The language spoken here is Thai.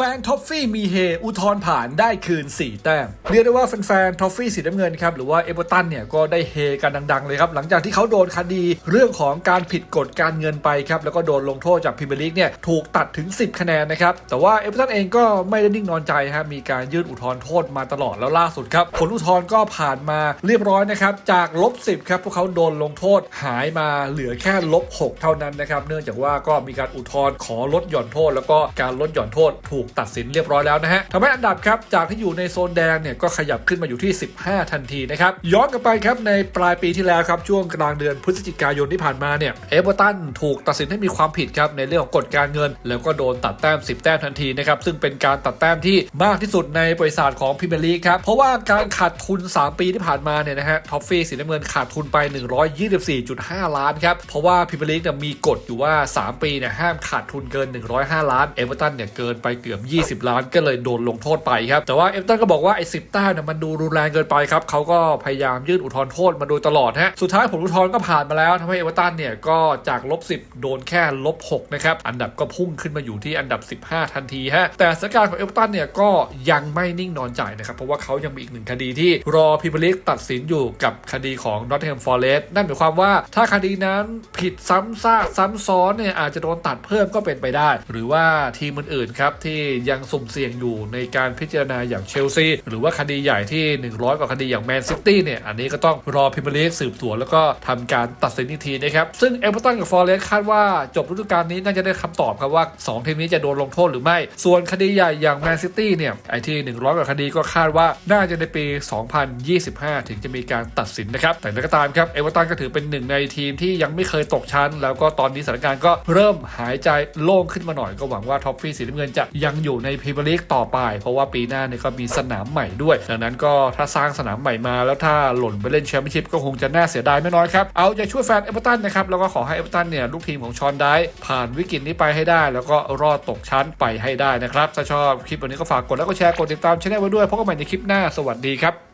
ฟนท็อฟฟี่มีเฮอุทธรผ่านได้คืน 4 แต้ม เรียกได้ว่าแฟนๆท็อฟฟี่สีน้ำเงินครับ หรือว่าเอเวอร์ตันเนี่ย ก็ได้เฮกันดัง ๆ เลยครับ หลังจากที่เขาโดนคดีเรื่องของการผิดกฎการเงินไปครับ แล้วก็โดนลงโทษจากพรีเมียร์ลีกเนี่ย ถูกตัดถึง 10 คะแนนนะครับ แต่ว่าเอเวอร์ตันเองก็ไม่ได้นิ่งนอนใจครับมีการยื่นอุทธรณ์โทษมาตลอดแล้วล่าสุดครับผลอุทธรณ์ก็ผ่านมาเรียบร้อยนะครับจากลบ10ครับพวกเขาโดนลงโทษหายมาเหลือแค่ลบ6เท่านั้นนะครับเนื่องจากว่าก็มีการอุทธรณ์ขอลดหย่อนโทษ แล้วก็การลดหย่อนโทษถูกตัดสินเรียบร้อยแล้วนะฮะทำให้อันดับครับจากที่อยู่ในโซนแดงเนี่ยก็ขยับขึ้นมาอยู่ที่ 15 ทันทีนะครับย้อนกลับไปครับในปลายปีที่แล้วครับช่วงกลางเดือนพฤศจิกายนที่ผ่านมาเนี่ยเอเวอร์ตันถูกตัดสินให้มีความผิดครับในเรื่องของกฎการเงิน แล้วก็โดนตัดแต้ม 10 แต้มทันทีนะครับซึ่งเป็นการตัดแต้มที่มากที่สุดในบริษัทของพรีเมียร์ลีครับเพราะว่าการขาดทุน 3 ปีที่ผ่านมาเนี่ยนะฮะท็อฟฟี่สีน้ำเงินขาดทุนไป 124.5 ล้านครับเพราะว่าพรีเมียร์ลีเนี่ยมีกฎอยู่ว่า 3 ปีเนี่ยห้ามขาดทุนเกิน 105 ล้านเอเวอร์ตันเนี่ยเกินไปเกือบ20 ล้านก็เลยโดนลงโทษไปครับ แต่ว่าเอเวอร์ตันก็บอกว่าไอ้สิแต้มเนี่ยมันดูรุนแรงเกินไปครับเขาก็พยายามยื่นอุทธรณ์โทษมาโดยตลอดฮะสุดท้ายผลอุทธรณ์ก็ผ่านมาแล้วทำให้เอเวอร์ตันเนี่ยก็จากลบ10 โดนแค่ลบ6นะครับอันดับก็พุ่งขึ้นมาอยู่ที่อันดับ 15 ทันทีฮะแต่สถานการณ์ของเอเวอร์ตันเนี่ยก็ยังไม่นิ่งนอนใจนะครับเพราะว่าเขายังมีอีกหนึ่งคดีที่รอพรีเมียร์ลีกตัดสินอยู่กับคดีของนอตเทมฟอร์เรสต์นั่นหมายความว่าถ้าคดีนั้นผิดซ้ำซากซ้ำซ้อนเนี่ยอาจจะโดนตัดเพิ่มก็เป็นไปได้ หรือว่าทีมอื่นๆครับที่ยังสุ่มเสี่ยงอยู่ในการพิจารณาอย่างเชลซีหรือว่าคดีใหญ่ที่ 100 กว่าคดีอย่างแมนซิตี้เนี่ย อันนี้ก็ต้องรอพรีเมียร์ลีกสืบสวนแล้วก็ทำการตัดสินอีกทีนะครับ ซึ่งเอเวอร์ตันกับฟอร์เรสต์คาดว่าจบฤดูกาลนี้น่าจะได้คำตอบครับว่า 2 ทีมนี้จะโดนลงโทษหรือไม่ ส่วนคดีใหญ่อย่างแมนซิตี้เนี่ย ไอที่ 100 กว่าคดีก็คาดว่าน่าจะในปี 2025 ถึงจะมีการตัดสินนะครับ แต่แล้วก็ตามครับเอเวอร์ตันก็ถือเป็นหนึ่งในทีมที่ยังไม่เคยตกชั้น แล้วก็ตอนนี้สถานการณ์ก็เริ่มหายใจโล่งขึ้นมาหน่อยก็หวังว่าท็อปฟี่สีน้ำเงินจะยังอยู่ในพรีเมียร์ลีกต่อไป เพราะว่าปีหน้าเนี่ยก็มีสนามใหม่ด้วย ดังนั้นก็ถ้าสร้างสนามใหม่มาแล้วถ้าหล่นไปเล่นแชมเปี้ยนชิพก็คงจะน่าเสียดายไม่น้อยครับ เอาใจช่วยแฟนเอเวอร์ตันนะครับ แล้วก็ขอให้เอเวอร์ตันเนี่ยลูกทีมของชอนได้ผ่านวิกฤตนี้ไปให้ได้ แล้วก็รอดตกชั้นไปให้ได้นะครับถ้าชอบคลิปวันนี้ก็ฝากกดแล้วก็แชร์กดติดตามช่องไว้ด้วยพบกันใหม่ในคลิปหน้าสวัสดีครับ